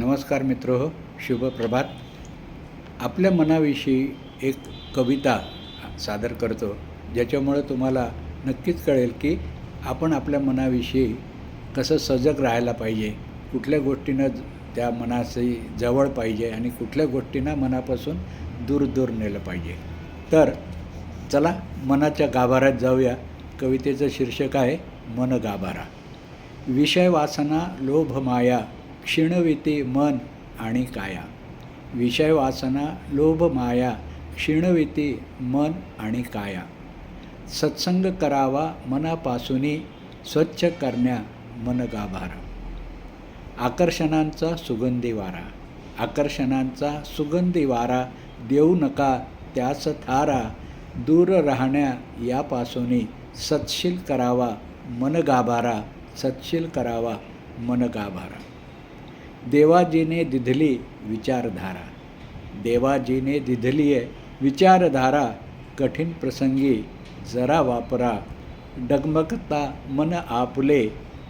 नमस्कार मित्र हो शुभ प्रभात. आपल्या मनाविषयी एक कविता सादर करतो ज्याच्यामुळं तुम्हाला नक्कीच कळेल की आपण आपल्या मनाविषयी कसं सजग राहायला पाहिजे कुठल्या गोष्टीनं त्या मनाशी जवळ पाहिजे आणि कुठल्या गोष्टींना मनापासून दूर दूर नेलं पाहिजे. तर चला मनाच्या गाभाऱ्यात जाऊया. कवितेचं शीर्षक आहे मन गाभारा. विषय वासना लोभ माया क्षीणविती मन आणि काया. विषय वासना लोभ माया क्षीणविती मन आणि काया. सत्संग करावा मनापासूनही स्वच्छ करण्या मन गाभारा आकर्षणांचा सुगंधी वारा. आकर्षणांचा सुगंधी वारा देऊ नका त्यास थारा. दूर राहण्या यापासूनही सत्शील करावा मन गाभारा सत्शील करावा मन गाभारा देवाजीने दिधली विचारधारा. देवाजीने दिधली आहे विचारधारा कठीण प्रसंगी जरा वापरा. डगमगता मन आपले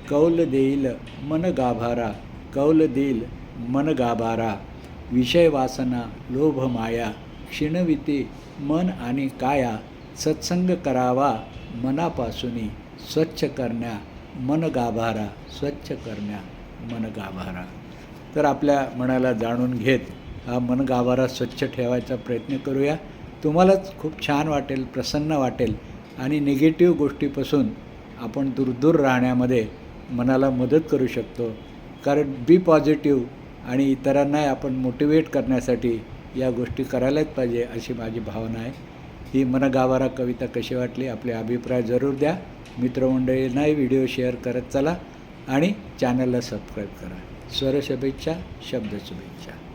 कौल देईल मन गाभारा. कौल देईल मन गाभारा. विषय वासना लोभ माया. क्षीणविती मन आणि काया. सत्संग करावा मनापासूनी. स्वच्छ करण्या मन गाभारा. स्वच्छ करण्या मन गाभारा. तर आपल्या मनाला जाणून घेत हा मन गाभारा स्वच्छ ठेवायचा प्रयत्न करूया. तुम्हालाच खूप छान वाटेल प्रसन्न वाटेल आणि निगेटिव्ह गोष्टीपासून आपण दूरदूर राहण्यामध्ये मनाला मदत करू शकतो. कारण बी पॉझिटिव्ह आणि इतरांनाही आपण मोटिवेट करण्यासाठी या गोष्टी करायलाच पाहिजे अशी माझी भावना आहे. ही मनगावारा कविता कशी वाटली आपले अभिप्राय जरूर द्या. मित्रमंडळींनाही व्हिडिओ शेअर करत चला. आणि चॅनलला सबस्क्राईब करा. स्वर शुभेच्छा शब्द शुभेच्छा